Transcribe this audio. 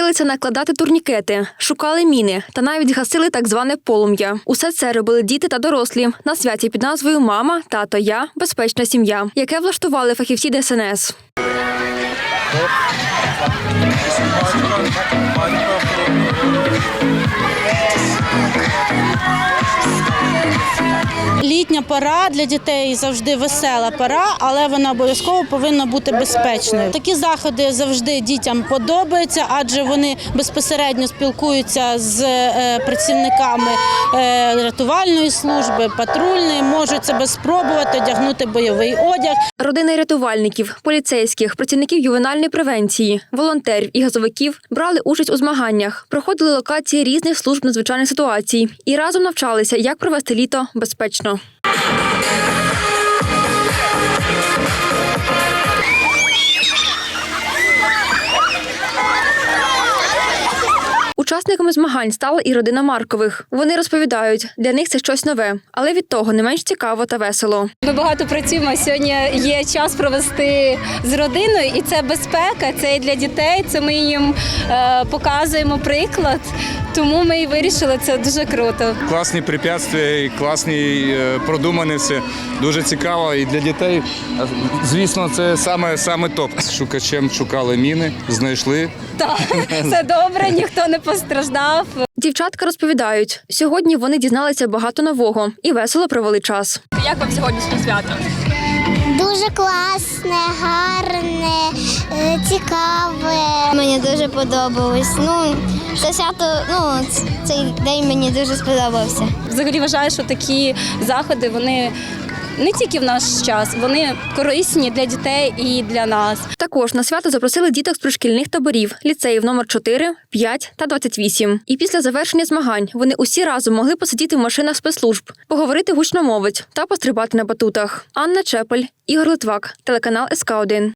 вчилися накладати турнікети, шукали міни та навіть гасили так зване полум'я. Усе це робили діти та дорослі на святі під назвою Мама, тато, я безпечна сім'я, яке влаштували фахівці ДСНС. Літня пора для дітей завжди весела пора, але вона обов'язково повинна бути безпечною. Такі заходи завжди дітям подобаються, адже вони безпосередньо спілкуються з е, працівниками е, рятувальної служби, патрульної, можуть себе спробувати одягнути бойовий одяг. Родини рятувальників, поліцейських, працівників ювенальної превенції, волонтерів і газовиків брали участь у змаганнях, проходили локації різних служб надзвичайних ситуацій і разом навчалися, як провести літо безпечно. Учасниками змагань стала і родина Маркових. Вони розповідають, для них це щось нове, але від того не менш цікаво та весело. Ми багато працюємо. Сьогодні є час провести з родиною, і це безпека. Це і для дітей. Це ми їм е, показуємо приклад. Тому ми і вирішили це дуже круто. Класні препятствия, і класні е, продумане все. Дуже цікаво і для дітей. Звісно, це саме, саме топ. З шукачем шукали міни, знайшли. Так, все добре, ніхто не постраждав. Дівчатка розповідають, сьогодні вони дізналися багато нового і весело провели час. Як вам сьогоднішнє свято? Дуже класне, гарне, е, цікаве. Мені дуже подобалось. Ну, це свято, ну, цей день мені дуже сподобався. Взагалі вважаю, що такі заходи вони не тільки в наш час, вони корисні для дітей і для нас. Також на свято запросили діток з пришкільних таборів, ліцеїв номер 4, 5 та 28. І після завершення змагань вони усі разом могли посидіти в машинах спецслужб, поговорити гучномовець та пострибати на батутах. Анна Чепель, Ігор Литвак, телеканал СК 1